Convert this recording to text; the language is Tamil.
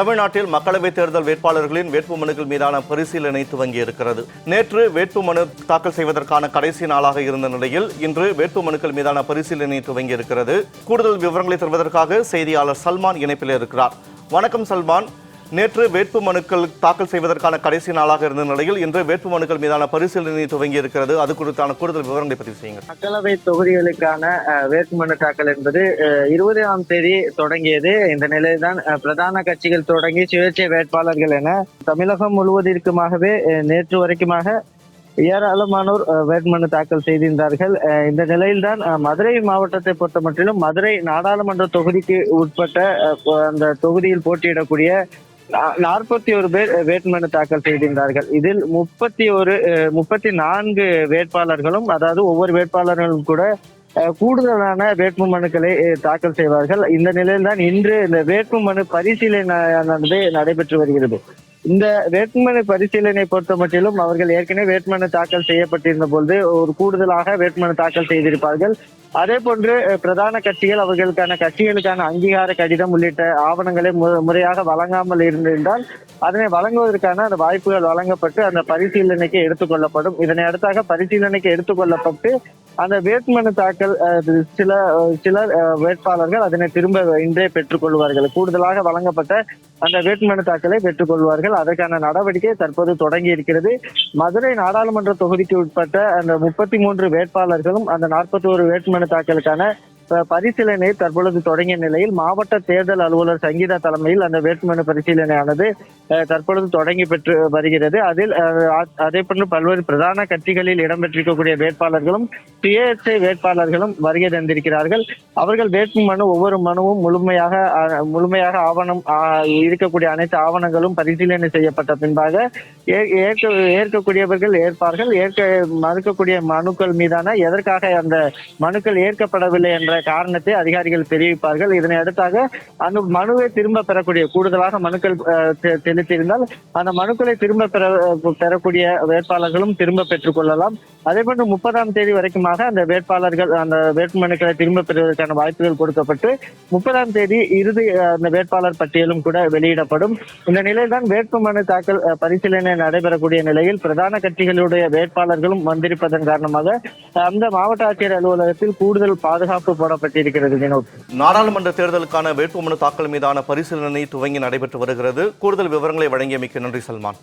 தமிழ்நாட்டில் மக்களவைத் தேர்தல் வேட்பாளர்களின் வேட்புமனுக்கள் மீதான பரிசீலனை துவங்கியிருக்கிறது. நேற்று வேட்புமனு தாக்கல் செய்வதற்கான கடைசி நாளாக இருந்த நிலையில் இன்று வேட்புமனுக்கள் மீதான பரிசீலனை துவங்கியிருக்கிறது. கூடுதல் விவரங்களை தருவதற்காக செய்தியாளர் சல்மான் இணைப்பில் இருக்கிறார். வணக்கம் சல்மான். நேற்று வேட்புமனுக்கள் தாக்கல் செய்வதற்கான கடைசி நாளாக இருந்த நிலையில் இன்று வேட்புமனுக்கள் மீதான பரிசீலனை துவங்கி இருக்கிறது. அது குறித்தான கூடுதல் விவரங்களை பதிவு செய்யுங்கள். மக்களவை தொகுதிகளுக்கான வேட்புமனு தாக்கல் என்பது இருபதாம் தேதி தொடங்கியது. இந்த நிலையில்தான் பிரதான கட்சிகள் தொடங்கி சுயேட்சை வேட்பாளர்கள் என தமிழகம் முழுவதற்குமாகவே நேற்று வரைக்குமாக ஏராளமானோர் வேட்புமனு தாக்கல் செய்திருந்தார்கள். இந்த நிலையில்தான் மதுரை மாவட்டத்தை பொறுத்த மட்டிலும் மதுரை நாடாளுமன்ற தொகுதிக்கு உட்பட்ட அந்த தொகுதியில் போட்டியிடக்கூடிய நாற்பத்தி ஒரு பேர் வேட்புமனு தாக்கல் செய்திருந்தார்கள். இதில் முப்பத்தி ஒரு முப்பத்தி நான்கு வேட்பாளர்களும் அதாவது ஒவ்வொரு வேட்பாளர்களும் கூட அஹ், கூடுதலான வேட்பு மனுக்களை தாக்கல் செய்வார்கள். இந்த நிலையில்தான் இன்று இந்த வேட்பு மனு பரிசீலனையானது நடைபெற்று வருகிறது. இந்த வேட்புமனு பரிசீலனை பொறுத்த மட்டிலும் அவர்கள் ஏற்கனவே வேட்புமனு தாக்கல் செய்யப்பட்டிருந்த பொழுது ஒரு கூடுதலாக வேட்புமனு தாக்கல் செய்திருப்பார்கள். அதே போன்று பிரதான கட்சிகள் அவர்களுக்கான கட்சிகளுக்கான அங்கீகார கடிதம் உள்ளிட்ட ஆவணங்களை மு- முறையாக வழங்காமல் இருந்திருந்தால் அதனை வழங்குவதற்கான அந்த வாய்ப்புகள் வழங்கப்பட்டு அந்த பரிசீலனைக்கு எடுத்துக்கொள்ளப்படும் இதனை அடுத்தாக பரிசீலனைக்கு எடுத்துக்கொள்ளப்பட்டு அந்த வேட்புமனு தாக்கல் சில சில சிலர் வேட்பாளர்கள் அதனை திரும்ப இன்றே பெற்றுக்கொள்வார்கள். கூடுதலாக வழங்கப்பட்ட அந்த வேட்புமனு தாக்கலை பெற்றுக்கொள்வார்கள். அதற்கான நடவடிக்கை தற்போது தொடங்கி இருக்கிறது. மதுரை நாடாளுமன்ற தொகுதிக்கு உட்பட்ட அந்த முப்பத்தி மூன்று வேட்பாளர்களும் அந்த நாற்பத்தி ஒரு வேட்புமனு தாக்கலுக்கான பரிசீலனை தற்பொழுது தொடங்கிய நிலையில் மாவட்ட தேர்தல் அலுவலர் சங்கீதா தலைமையில் அந்த வேட்புமனு பரிசீலனையானது தற்பொழுது தொடங்கி பெற்று வருகிறது. அதில் அதே போன்று பல்வேறு பிரதான கட்சிகளில் இடம்பெற்றிருக்கக்கூடிய வேட்பாளர்களும் சுயேட்சை வேட்பாளர்களும் வருகை தந்திருக்கிறார்கள். அவர்கள் வேட்பு மனு ஒவ்வொரு மனுவும் முழுமையாக முழுமையாக ஆவணம் இருக்கக்கூடிய அனைத்து ஆவணங்களும் பரிசீலனை செய்யப்பட்ட பின்பாக ஏ- ஏற்க ஏற்கக்கூடியவர்கள் ஏற்பார்கள். ஏற்க மறுக்கக்கூடிய மனுக்கள் மீதான எதற்காக அந்த மனுக்கள் ஏற்கப்படவில்லை என்ற காரணத்தை அதிகாரிகள் தெரிவிப்பார்கள். இதனை அடுத்தாக அந்த மனுவை திரும்ப பெறக்கூடிய கூடுதலாக மனுக்கள் அஹ், அந்த மனுக்களை திரும்ப பெற பெறக்கூடிய வேட்பாளர்களும் திரும்ப பெற்றுக் கொள்ளலாம். அதே போன்று முப்பதாம் தேதி வரைக்குமாக அந்த வேட்பாளர்கள் அந்த வேட்புமனுக்களை திரும்ப பெறுவதற்கான வாய்ப்புகள் கொடுக்கப்பட்டு முப்பதாம் தேதி இறுதி அந்த வேட்பாளர் பட்டியலும் கூட வெளியிடப்படும். இந்த நிலையில்தான் வேட்புமனு தாக்கல் பரிசீலனை நடைபெறக்கூடிய நிலையில் பிரதான கட்சிகளுடைய வேட்பாளர்களும் வந்திருப்பதன் காரணமாக அந்த மாவட்ட ஆட்சியர் அலுவலகத்தில் கூடுதல் பாதுகாப்பு போடப்பட்டிருக்கிறது வினோத். நாடாளுமன்ற தேர்தலுக்கான வேட்புமனு தாக்கல் மீதான பரிசீலனை துவங்கி நடைபெற்று வருகிறது. கூடுதல் விவரங்களை வழங்கியமைக்கு நன்றி சல்மான்.